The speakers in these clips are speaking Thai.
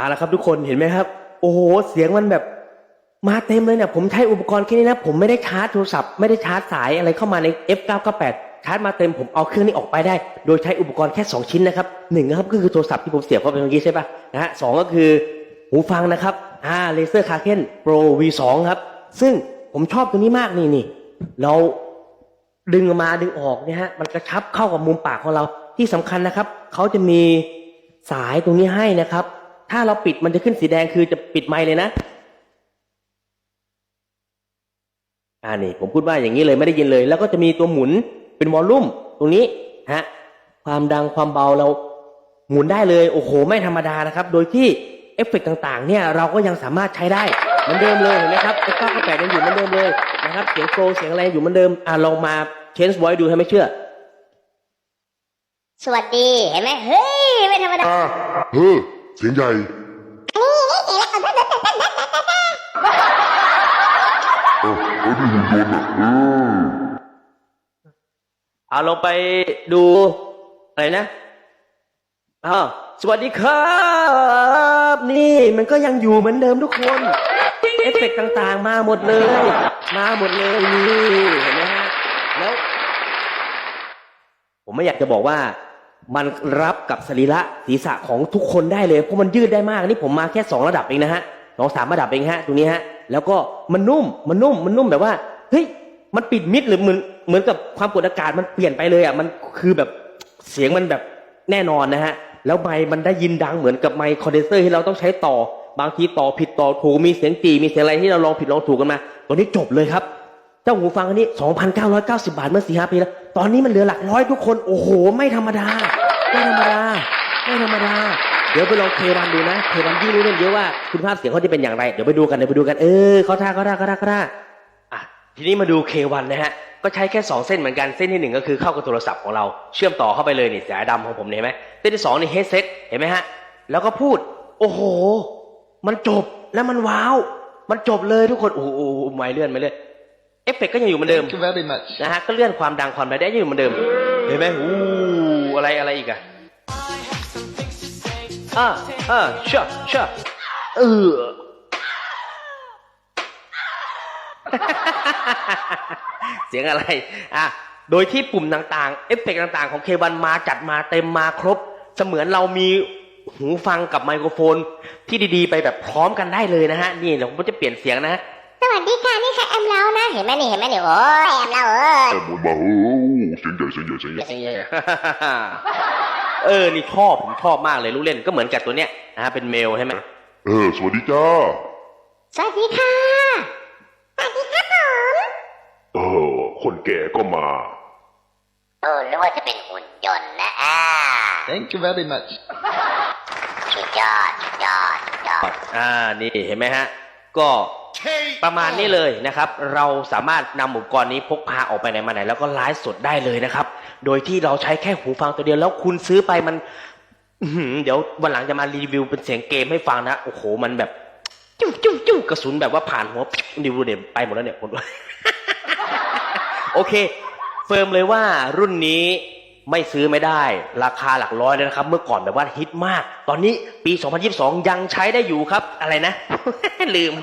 เอาละครับทุกคนเห็นไหมครับ โอ้โหเสียงมันแบบมาเต็มเลยเนี่ยผมใช้อุปกรณ์แค่นี้นะ ผมไม่ได้ชาร์จโทรศัพท์ไม่ได้ชาร์จสายอะไรเข้ามาใน F998 ชาร์จมาเต็มผมเอาเครื่องนี้ออกไปได้ โดยใช้อุปกรณ์แค่ 2 ชิ้นนะครับหนึ่งนะครับก็คือโทรศัพท์ที่ผมเสียบเข้าไปเมื่อกี้ใช่ปะนะฮะสองก็คือหูฟังนะครับอ่าเลเซอร์คาเคนโปร V2 ครับ ซึ่งผมชอบตัวนี้มากนี่นี่เราดึงมาดึงออกเนี่ยฮะมันกระชับเข้ากับมุมปากของเราที่สำคัญนะครับเขาจะมีสายตรงนี้ให้นะครับ ถ้าเราปิดมันจะขึ้นสีแดงคือจะปิดไมค์เลยนะ อ่านี่ผมพูดว่าอย่างนี้เลยไม่ได้ยินเลย แล้วก็จะมีตัวหมุนเป็นวอลลุ่มตรงนี้ฮะความดังความเบาเราหมุนได้เลยโอ้โหไม่ธรรมดานะครับ โดยที่เอฟเฟกต์ต่างๆ เนี่ยเราก็ยังสามารถใช้ได้เหมือนเดิมเลยเห็นไหมครับ F 9 8ยังอยู่เหมือนเดิมเลยนะครับเสียงโปรเสียงอะไรอยู่เหมือนเดิมอ่าลองมา change voice ดูถ้าไม่เชื่อ สวัสดีเห็นไหมเฮ้ยไม่ธรรมดา เฮ้อ เสียงใหญ่เออเออนี่หุ่นยนต์อะเออเอาลงไปดูอะไรนะอ้าวสวัสดีครับ นี่มันก็ยังอยู่เหมือนเดิมทุกคน เอฟเฟกต์ต่างๆ มาหมดเลย มาหมดเลยนี่เห็นไหมฮะแล้ว ผมไม่อยากจะบอกว่า มันรับกับสรีระศีรษะของทุกคนได้เลย เพราะมันยืดได้มากนี่ผมมาแค่สองระดับเองนะฮะสองสามระดับเองฮะตรงนี้ฮะแล้วก็มันนุ่มมันนุ่มมันนุ่มแบบว่าเฮ้ยมันปิดมิดหรือเหมือนเหมือนกับความกดอากาศมันเปลี่ยนไปเลยอะมันคือแบบเสียงมันแบบแน่นอนนะฮะแล้วไมค์มันได้ยินดังเหมือนกับไมค์คอนเดนเซอร์ที่เราต้องใช้ต่อบางทีต่อผิดต่อถูกมีเสียงจีมีเสียงอะไรที่เราลองผิดลองถูกกันมาตัวนี้จบเลยครับ เจ้าหูฟังอันนี้ 2,990 บาทเมื่อสี่ห้าปีแล้ว ตอนนี้มันเหลือหลักร้อยทุกคน โอ้โห ไม่ธรรมดา ไม่ธรรมดา ไม่ธรรมดา เดี๋ยวไปลองเควันดูนะ เควันยี่รู้เรื่องเยอะว่าคุณภาพเสียงเขาจะเป็นอย่างไร เดี๋ยวไปดูกัน เดี๋ยวไปดูกัน เออเขาท่าเขาท่าเขาท่าเขาท่าอะ ทีนี้มาดูเควันนะฮะ ก็ใช้แค่ 2 เส้นเหมือนกัน เส้นที่หนึ่งก็คือเข้ากับโทรศัพท์ของเรา เชื่อมต่อเข้าไปเลยนี่สายดำของผมเนี่ยเห็นไหมเส้นที่สองนี่เฮดเซ็ตเห็นไหมฮะ แล้วก็พูด โอ้โห มันจบแล้วมันว้าว มันจบเลยทุกคน โอ้โหไม่เลื่อนไม่เลื่อน อฟเฟกต์ก็ยังอยู่เหมือนเดิม Thank you very much. นะฮะก็เลื่อนความดังความอะไรได้ยังอยู่เหมือนเดิม เห็นไหมอู้อะไรอะไรอีกอะอ่าอ่าเชื่อเชื่อเออเสียงอะไรอะโดยที่ปุ่มต่างๆ เอฟเฟกต์ต่างๆ ของเควันมาจัดมาเต็มมาครบ เสมือนเรามีหูฟังกับไมโครโฟนที่ดีๆ ไปแบบพร้อมกันได้เลยนะฮะ นี่เดี๋ยวผมจะเปลี่ยนเสียงนะฮะ สวัสดีค่ะนี่ค่ะแอมเล้านะ เห็นไหมนี่เห็นไหมนี่โอ้ยแอมเล้าเอ้ยแต่บนมาเออเสียงใหญ่เสียงใหญ่เสียงใหญ่เออนี่ชอบผมชอบมากเลยลูกเล่นก็เหมือนกับตัวเนี้ยนะฮะเป็นเมลใช่ไหมเออสวัสดีจ้าสวัสดีค่ะ สวัสดีครับผมเออคนแก่ก็มาโอ้นึกว่าจะเป็นหุ่นยนต์นะอ่า Thank you very much. สุดยอดสุดยอดสุดยอดอ่านี่เห็นไหมฮะ ก็ ประมาณนี้เลยนะครับ เราสามารถนำอุปกรณ์นี้พกพาออกไปไหนมาไหน แล้วก็ไลฟ์สดได้เลยนะครับ โดยที่เราใช้แค่หูฟังตัวเดียวแล้วคุณซื้อไปมันเดี๋ยววันหลังจะมารีวิวเป็นเสียงเกมให้ฟังนะโอ้โหมันแบบจิ้วจิ้วจิ้วกระสุนแบบว่าผ่านหัวดิวเดี๋ยไปหมดแล้วเนี่ยผมโอเค เฟิร์มเลยว่ารุ่นนี้ ไม่ซื้อไม่ได้ ราคาหลักร้อยเลยนะครับ เมื่อก่อนแบบว่าฮิตมาก ตอนนี้ปี 2022 ยังใช้ได้อยู่ครับ อะไรนะ ลืม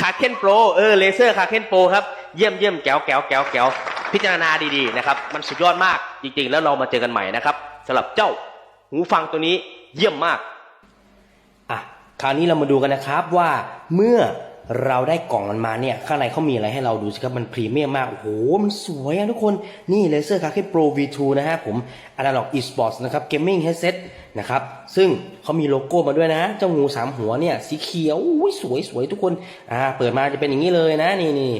คาเคนโปรเออเลเซอร์คาเคนโปรครับ เยี่ยมเยี่ยมแก้วแก้วแก้วแก้วพิจารณาดีๆนะครับ มันสุดยอดมากจริงๆ แล้วเรามาเจอกันใหม่นะครับสำหรับเจ้าหูฟังตัวนี้เยี่ยมมากอะคราวนี้เรามาดูกันนะครับว่าเมื่อ เราได้กล่องมันมาเนี่ย ข้างในเขามีอะไรให้เราดูสิครับ มันพรีเมียมมาก โอ้โห มันสวยอะทุกคน นี่เลเซอร์คาเ Pro V2 นะฮะผม Analog Esports นะครับ Gaming Headset นะครับ ซึ่งเขามีโลโก้มาด้วยนะ เจ้างูสามหัวเนี่ย สีเขียวอุ้ยสวยสวยทุกคน อ่า เปิดมาจะเป็นอย่างนี้เลยนะ นี่นี่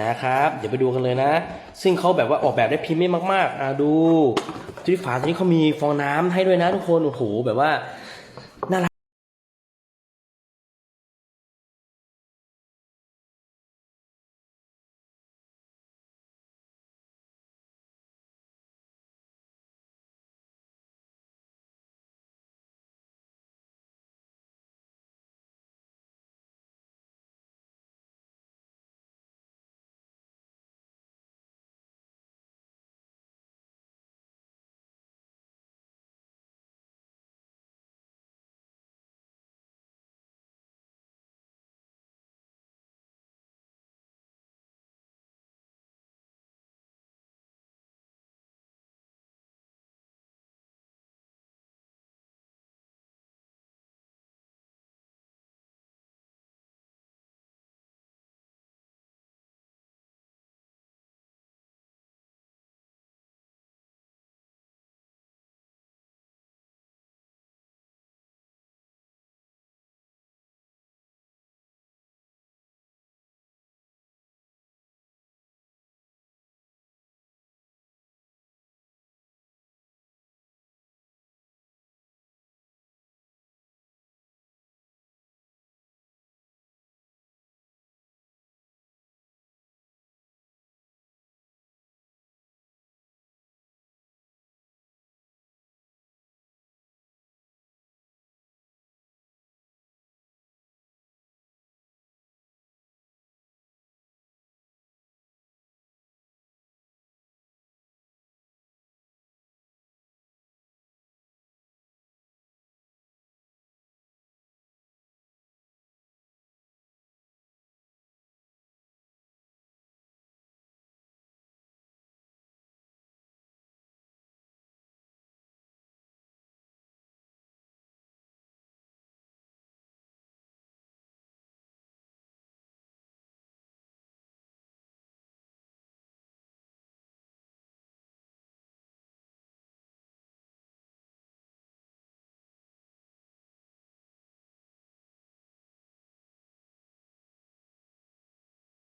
นะครับ เดี๋ยวไปดูกันเลยนะ ซึ่งเขาแบบว่าออกแบบได้พรีเมียมมากๆ อ่าดูที่ฝาตัวนี้เขามีฟองน้ำให้ด้วยนะทุกคน โอ้โห แบบว่า